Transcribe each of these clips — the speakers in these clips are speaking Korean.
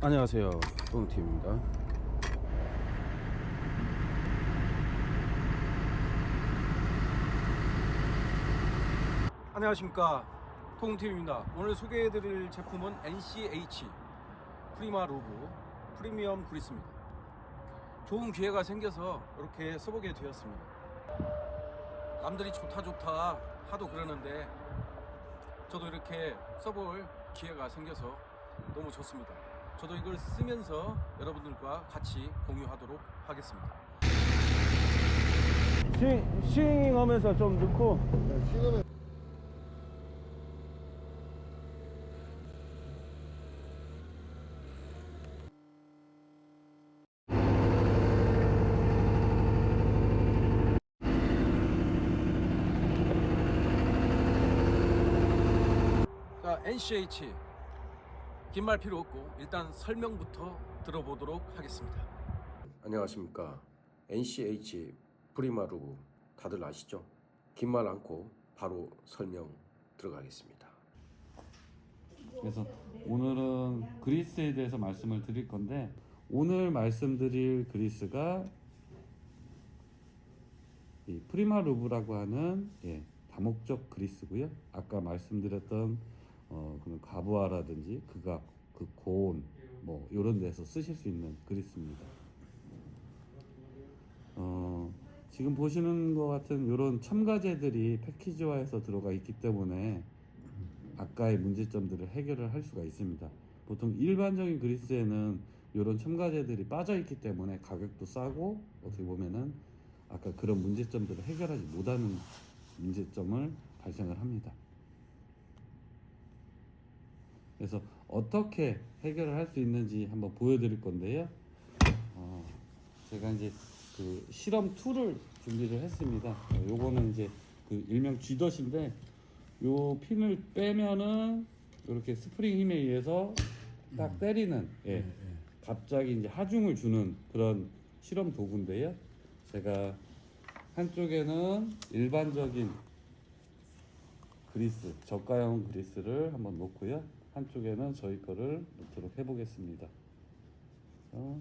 안녕하세요. 똥팀입니다. 안녕하십니까. 통팀입니다. 오늘 소개해드릴 제품은 NCH 프리마 로브 프리미엄 그리스입니다. 좋은 기회가 생겨서 이렇게 써보게 되었습니다. 남들이 좋다 좋다 하도 그러는데 저도 이렇게 써볼 기회가 생겨서 너무 좋습니다. 저도 이걸 쓰면서 여러분들과 같이 공유하도록 하겠습니다. 스윙, 스윙 하면서 좀 넣고 지금은 자, NCH 긴 말 필요 없고 일단 설명부터 들어보도록 하겠습니다. 안녕하십니까. NCH 프리마루브 다들 아시죠? 긴 말 않고 바로 설명 들어가겠습니다. 그래서 오늘은 그리스에 대해서 말씀을 드릴 건데 오늘 말씀드릴 그리스가 이 프리마 루브라고 하는 예, 다목적 그리스고요. 아까 말씀드렸던 어, 그런 가부아라든지 극악, 그 고온 뭐 이런 데서 쓰실 수 있는 그리스입니다. 어, 지금 보시는 것 같은 이런 첨가제들이 패키지화해서 들어가 있기 때문에 아까의 문제점들을 해결을 할 수가 있습니다. 보통 일반적인 그리스에는 이런 첨가제들이 빠져 있기 때문에 가격도 싸고 어떻게 보면은 아까 그런 문제점들을 해결하지 못하는 문제점을 발생을 합니다. 그래서 어떻게 해결을 할 수 있는지 한번 보여드릴 건데요. 어, 제가 이제 그 실험 툴을 준비를 했습니다. 어, 요거는 이제 그 일명 쥐덫인데 요 핀을 빼면은 이렇게 스프링 힘에 의해서 딱 때리는 예. 갑자기 이제 하중을 주는 그런 실험 도구인데요. 제가 한쪽에는 일반적인 그리스 저가형 그리스를 한번 놓고요. 한쪽에는 저희 거를 놓도록 해보겠습니다. 어.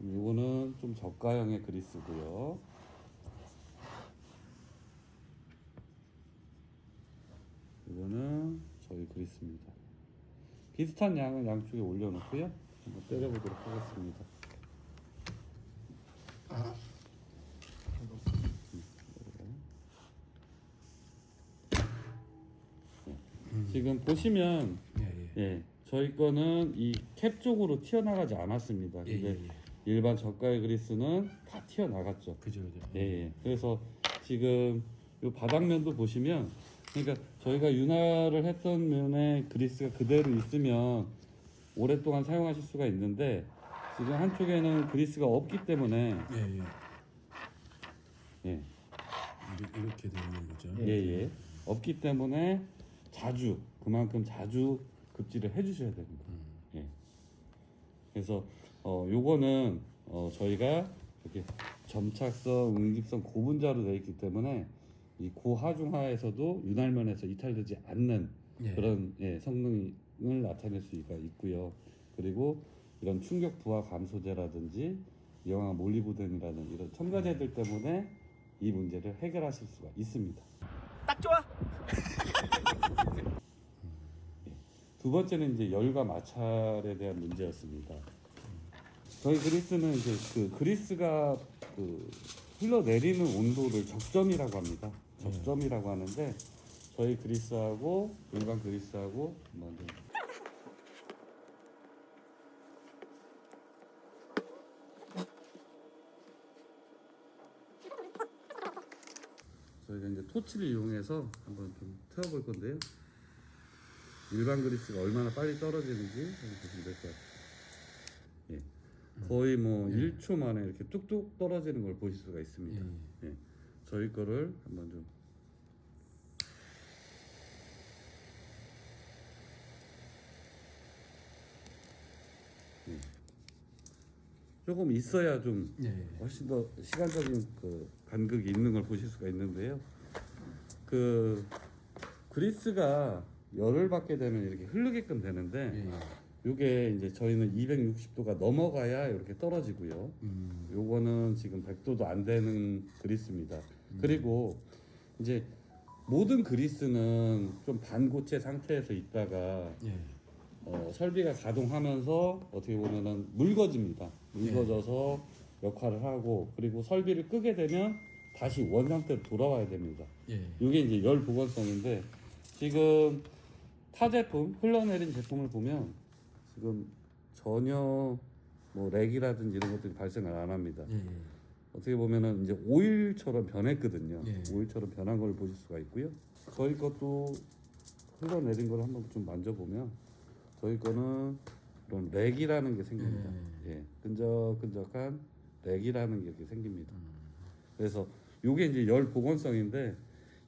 이거는 좀 저가형의 그리스고요. 이거는 저희 그리스입니다. 비슷한 양을 양쪽에 올려놓고요. 한번 때려보도록 하겠습니다. 지금 보시면 예, 저희 거는 이 캡 쪽으로 튀어나가지 않았습니다. 예, 근데 예, 예. 일반 저가의 그리스는 다 튀어나갔죠. 그죠, 그죠. 예, 예. 그래서 지금 이 바닥면도 보시면 그러니까 저희가 윤활을 했던 면에 그리스가 그대로 있으면 오랫동안 사용하실 수가 있는데 지금 한쪽에는 그리스가 없기 때문에 예, 예. 예, 이렇게, 이렇게 되는 거죠. 예, 예. 없기 때문에 자주 그만큼 자주 급지를 해주셔야 됩니다. 예. 그래서 어 요거는 어 저희가 이렇게 점착성, 응집성 고분자로 되어 있기 때문에 이 고하중하에서도 윤활면에서 이탈되지 않는 예. 그런 예, 성능을 나타낼 수가 있고요. 그리고 이런 충격 부하 감소제라든지 영화 몰리브덴이라는 이런 첨가제들 때문에 이 문제를 해결하실 수가 있습니다. 딱 좋아. 두 번째는 이제 열과 마찰에 대한 문제였습니다. 저희 그리스는 이제 그 그리스가 그 흘러내리는 온도를 적점이라고 합니다. 적점이라고 하는데 저희 그리스하고 일반 그리스하고 한번 좀 저희가 이제 토치를 이용해서 한번 좀 태워볼 건데요. 일반 그리스가 얼마나 빨리 떨어지는지 보시면 될 것 같아요. 예. 거의 뭐 1초 만에 이렇게 뚝뚝 떨어지는 걸 보실 수가 있습니다. 예. 저희 거를 한번 좀 예. 조금 있어야 좀 예, 예. 훨씬 더 시간적인 그 간극이 있는 걸 보실 수가 있는데요. 그 그리스가 열을 받게 되면 이렇게 흐르게끔 되는데 예. 요게 이제 저희는 260도가 넘어가야 이렇게 떨어지고요. 음. 요거는 지금 100도도 안 되는 그리스입니다. 음. 그리고 이제 모든 그리스는 좀 반고체 상태에서 있다가 예. 어, 설비가 가동하면서 어떻게 보면은 묽어집니다. 묽어져서 역할을 하고 그리고 설비를 끄게 되면 다시 원 상태로 돌아와야 됩니다. 예. 이게 이제 열 보건성인데 지금 타 제품 흘러내린 제품을 보면 지금 전혀 뭐 렉이라든지 이런 것들이 발생을 안 합니다. 예. 어떻게 보면은 이제 오일처럼 변했거든요. 예. 오일처럼 변한 걸 보실 수가 있고요. 저희 것도 흘러내린 걸 한번 좀 만져보면 저희 거는 이런 렉이라는 게 생깁니다. 예, 끈적끈적한 렉이라는 게 이렇게 생깁니다. 그래서 요게 이제 열 복원성인데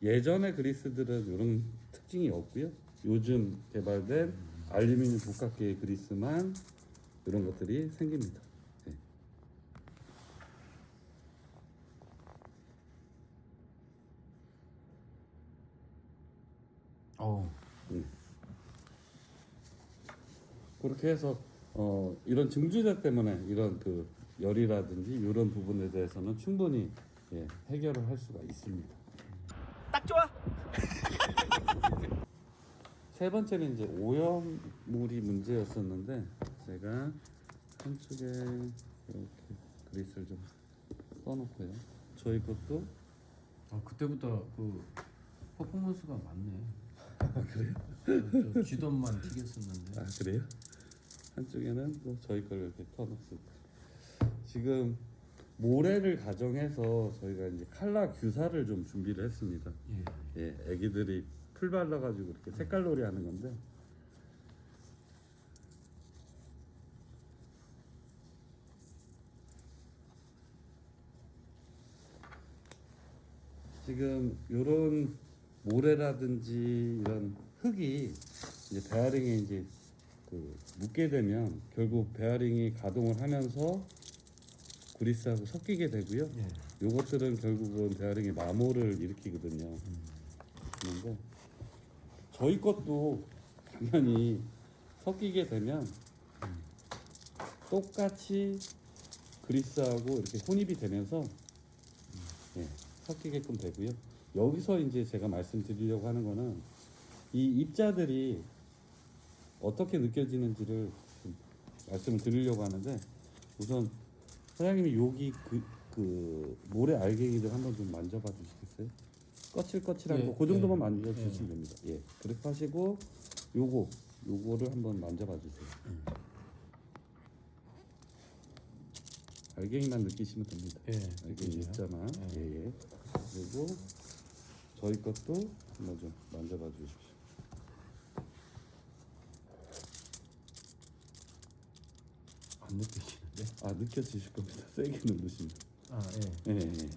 예전의 그리스들은 이런 특징이 없고요. 요즘 개발된 알루미늄 복합계의 그리스만 이런 것들이 생깁니다. 예. 어. 그렇게 해서 어, 이런 증주자 때문에 이런 그 열이라든지 이런 부분에 대해서는 충분히 예, 해결을 할 수가 있습니다. 딱 좋아. 세 번째는 이제 오염물이 문제였었는데 제가 한쪽에 이렇게 그리스를 좀 써놓고요. 저희 것도 아 그때부터 그 퍼포먼스가 많네. 아 그래요? 저 쥐돈만 튀겼었는데. 아 그래요? 한쪽에는 또 저희 걸 이렇게 터놓습니다. 지금 모래를 가정해서 저희가 이제 칼라 규사를 좀 준비를 했습니다. 예. 예, 애기들이 풀 발라가지고 이렇게 색깔놀이 하는 건데 지금 요런 모래라든지 이런 흙이 이제 베어링에 이제 그 묻게 되면 결국 베어링이 가동을 하면서 그리스하고 섞이게 되고요. 예. 요것들은 결국은 베어링의 마모를 일으키거든요. 그런데 저희 것도 당연히 섞이게 되면 똑같이 그리스하고 이렇게 혼입이 되면서 예, 섞이게끔 되고요. 여기서 이제 제가 말씀드리려고 하는 거는 이 입자들이 어떻게 느껴지는지를 좀 말씀을 드리려고 하는데 우선 사장님이 여기 그, 그 모래 알갱이들 한번 좀 만져봐 주시겠어요? 거칠거칠한 예, 거 그 정도만 예, 만져 예. 주시면 됩니다. 예, 그렇게 하시고 요거 요거를 한번 만져봐 주세요. 알갱이만 느끼시면 됩니다. 예. 알갱이 입자만 예. 예, 예. 그리고 저희 것도 한번 좀 만져봐 주십시오. 안 느껴지 는데. 아 느껴지실 겁니다. 세게 누르시면. 아 예. 예, 예, 예.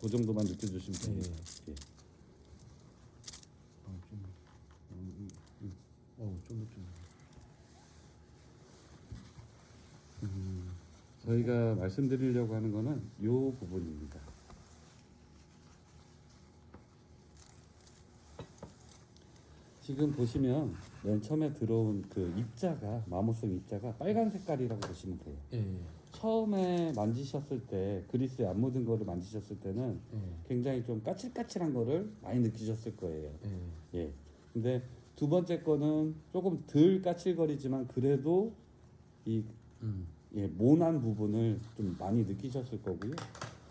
그 정도만 느껴주시면 됩니다. 예. 어, 좀. 음, 음. 어, 쫀득쫀득. 저희가 말씀드리려고 하는 거는 요 부분입니다. 지금 보시면 맨 처음에 들어온 그 입자가 마모성 입자가 빨간 색깔이라고 보시면 돼요. 예. 예. 처음에 만지셨을 때 그리스에 안 묻은 거를 만지셨을 때는 예. 굉장히 좀 까칠까칠한 거를 많이 느끼셨을 거예요. 예. 예. 근데 두 번째 거는 조금 덜 까칠거리지만 그래도 이 음. 예, 모난 부분을 좀 많이 느끼셨을 거고요.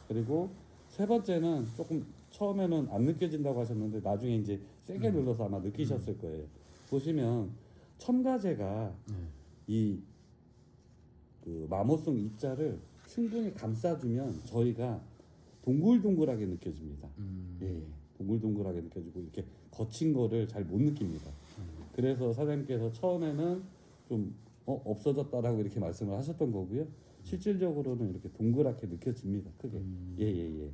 그리고 세 번째는 조금 처음에는 안 느껴진다고 하셨는데 나중에 이제 세게 눌러서 아마 느끼셨을 거예요. 보시면 첨가제가 예. 이그 마모성 입자를 충분히 감싸주면 저희가 동글동글하게 느껴집니다. 음. 예, 동글동글하게 느껴지고 이렇게 거친 거를 잘 못 느낍니다. 그래서 사장님께서 처음에는 좀 어, 없어졌다라고 이렇게 말씀을 하셨던 거고요. 실질적으로는 이렇게 동그랗게 느껴집니다. 크게. 음. 예, 예, 예.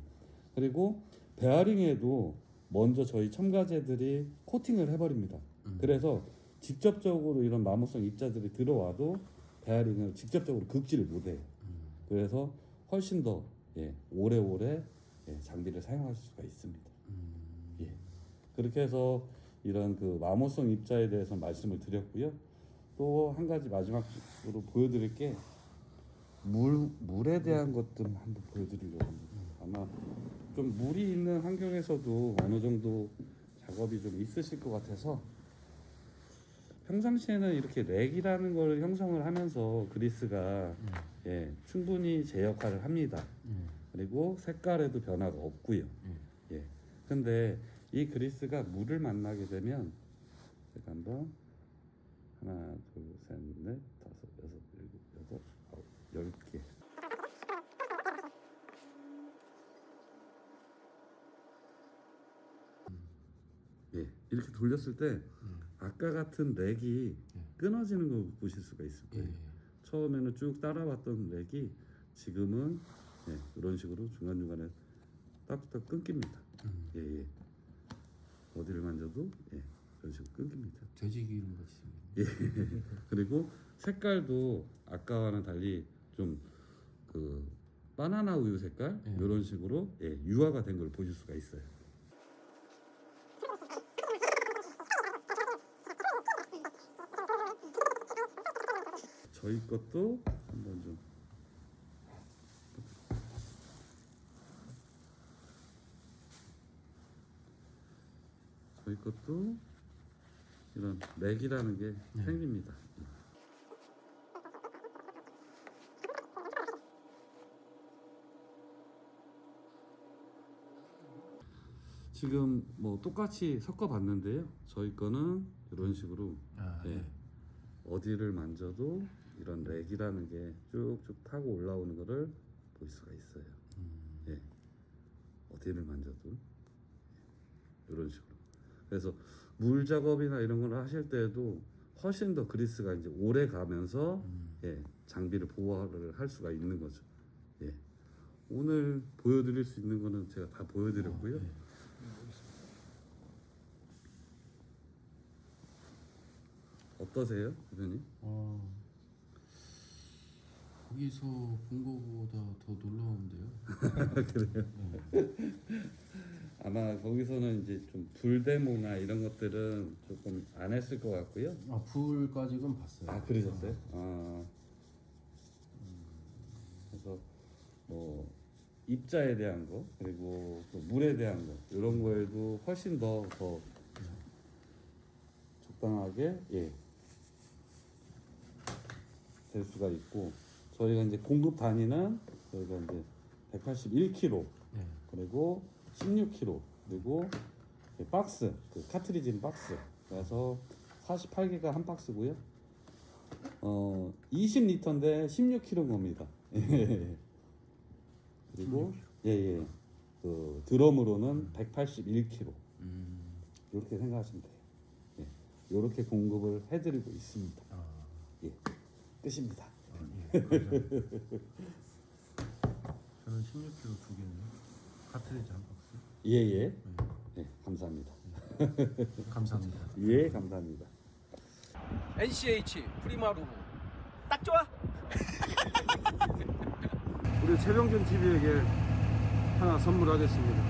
그리고 베어링에도 먼저 저희 첨가제들이 코팅을 해버립니다. 음. 그래서 직접적으로 이런 마모성 입자들이 들어와도 베어링을 직접적으로 긁지를 못해요. 음. 그래서 훨씬 더 예, 오래오래 예, 장비를 사용하실 수가 있습니다. 음. 예. 그렇게 해서 이런 그 마모성 입자에 대해서 말씀을 드렸고요. 또 한 가지 마지막으로 보여드릴 게 물, 물에 대한 것들 한번 보여드리려고 합니다. 아마 좀 물이 있는 환경에서도 어느 정도 작업이 좀 있으실 것 같아서 평상시에는 이렇게 렉이라는 걸 형성을 하면서 그리스가 예, 충분히 제 역할을 합니다. 그리고 색깔에도 변화가 없고요. 예. 근데 이 그리스가 물을 만나게 되면 제가 한번 하나, 둘, 셋, 넷, 다섯, 여섯, 일곱, 여덟, 아홉, 열 개. 예, 이렇게 돌렸을 때 아까 같은 렉이 끊어지는 거 보실 수가 있을 거예요. 처음에는 쭉 따라왔던 렉이 지금은 예, 이런 식으로 중간 중간에 딱딱 끊깁니다. 예, 예. 어디를 만져도 예, 이런 식으로 끊깁니다. 돼지 기름 같이. 예. 그리고 색깔도 아까와는 달리 좀 그 바나나 우유 색깔 예. 이런 식으로 예, 유화가 된 걸 보실 수가 있어요. 저희 것도 한번 좀 저희 것도 이런 렉이라는 게 생깁니다. 지금 뭐 똑같이 섞어 봤는데요. 저희 거는 이런 식으로 아, 예. 어디를 만져도 이런 렉이라는 게 쭉쭉 타고 올라오는 거를 볼 수가 있어요. 예. 어디를 만져도 이런 식으로. 그래서 물 작업이나 이런 걸 하실 때에도 훨씬 더 그리스가 이제 오래 가면서 예, 장비를 보호를 할 수가 있는 거죠. 예. 오늘 보여드릴 수 있는 거는 제가 다 보여드렸고요. 어떠세요, 대표님? 어, 거기서 본 거보다 더 놀라운데요. 아마 거기서는 이제 좀 불데모나 이런 것들은 조금 안 했을 것 같고요. 아, 불까지는 봤어요. 아 그러셨어요? 아 그래서 뭐 입자에 대한 거 그리고 또 물에 대한 거 이런 거에도 훨씬 더 더 적당하게 예. 될 수가 있고 저희가 이제 공급 단위는 저희가 이제 181kg 네. 그리고 16kg 그리고 그 박스 그 카트리지 박스 그래서 48개가 한 박스고요. 어 20리터인데 16kg 겁니다. 그리고 예예 그 드럼으로는 181kg 음, 이렇게 생각하시면 돼요. 예. 이렇게 공급을 해드리고 있습니다. 아, 예 끝입니다. 저는 16kg 두 개네요. 카트리지 한 박스. 예예 예 감사합니다. 감사합니다. 예 감사합니다. NCH 프리마루브 딱 좋아. 우리 최병준 TV에게 하나 선물하겠습니다.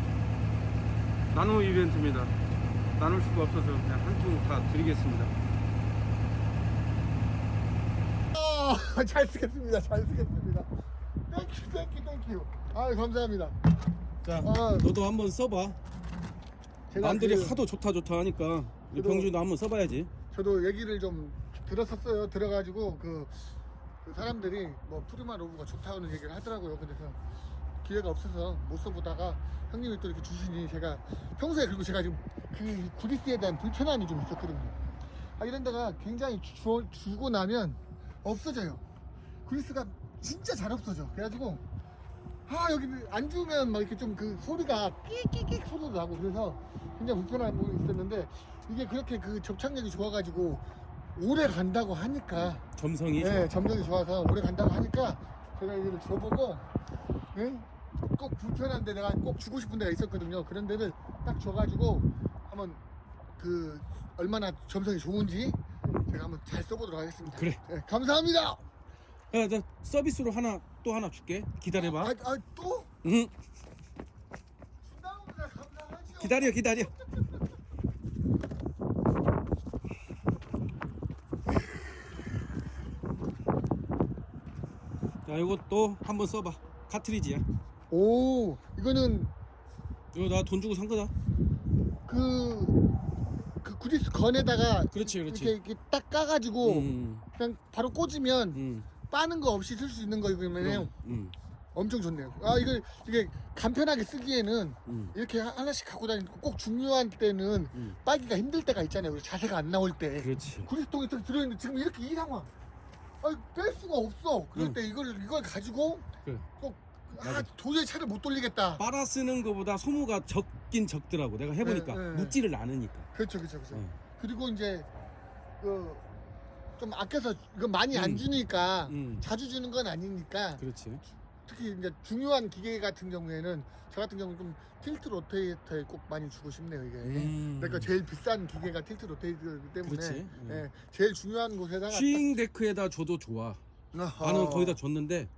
나눔 이벤트입니다. 나눌 수가 없어서 그냥 한 통다 드리겠습니다. 아, 잘 쓰겠습니다. 잘 쓰겠습니다. 땡큐, 땡큐, 땡큐. 아, 감사합니다. 자, 아, 너도 한번 써봐. 제가 남들이 그, 하도 좋다 좋다 하니까 우리 그래도- 병준도 한번 써봐야지. 저도 얘기를 좀 들었었어요. 들어가지고 그, 그 사람들이 뭐 푸르마 로브가 좋다는 얘기를 하더라고요. 그래서 기회가 없어서 못 써보다가 형님이 또 이렇게 주시니 제가 평소에 그리고 제가 지금 그 구리스에 대한 불편함이 좀 있었거든요. 아, 이런 데가 굉장히 주, 주고 나면 없어져요. 구리스가 진짜 잘 없어져. 그래가지고 아 여기는 안 주면 막 이렇게 좀 그 소리가 끽끽끽 소리도 나고 그래서 굉장히 불편한 부분이 있었는데 이게 그렇게 그 접착력이 좋아가지고 오래 간다고 하니까 점성이 네, 점점이 좋아서 오래 간다고 하니까 제가 이거를 줘보고 예? 꼭 불편한데 내가 꼭 주고 싶은 데가 있었거든요. 그런 데를 딱 줘가지고 한번 그 얼마나 점성이 좋은지 제가 한번 잘 써보도록 하겠습니다. 그래. 네, 감사합니다. 야, 나 서비스로 하나 또 하나 줄게. 기다려봐. 아, 아 또? 응. 기다려, 기다려. 자, 이것도 한번 써봐. 카트리지야. 오, 이거는 이거 나 돈 주고 산 거다. 그 구리스 건에다가 그렇지 그렇지. 이렇게, 이렇게 딱 까가지고 음, 그냥 바로 꽂으면 음, 빠는 거 없이 쓸 수 있는 거이면요 음, 엄청 좋네요. 아 이거 이게 간편하게 쓰기에는 음, 이렇게 하- 하나씩 갖고 다니고 꼭 중요한 때는 음. 빠기가 힘들 때가 있잖아요. 자세가 안 나올 때 그렇지. 구리스통에 딱 들어있는데 지금 이렇게 이 상황. 아뺄 수가 없어. 그럴 응. 때 이걸 이걸 가지고 그래. 꼭 아. 도저히 차를 못 돌리겠다. 빨아 쓰는 거보다 소모가 적긴 적더라고. 내가 해보니까 네, 네. 묻지를 않으니까. 그렇죠, 그렇죠, 그렇죠. 네. 그리고 이제 그 좀 아껴서 이거 많이 안 음. 주니까 음, 자주 주는 건 아니니까 그렇지. 특히 이제 중요한 기계 같은 경우에는 저 같은 경우는 좀 틸트 로테이터에 꼭 많이 주고 싶네요 이게. 음. 그러니까 제일 비싼 기계가 틸트 로테이터이기 때문에 그렇지. 예, 제일 중요한 곳에다가 슈잉 데크에다 줘도 좋아. 딱-. 나는 거기다 줬는데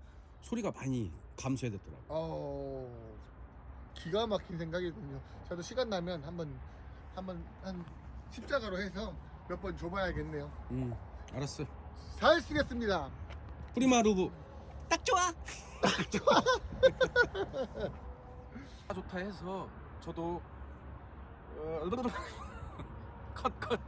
소리가 많이 감소해졌더라고. 어 기가 막힌 생각이군요. 저도 시간 나면 한번 한번 한 십자가로 해서 몇 번 줘봐야겠네요. 음, 알았어. 잘 쓰겠습니다. 프리마루브 딱 좋아. 좋다 해서 저도 어... 컷 컷.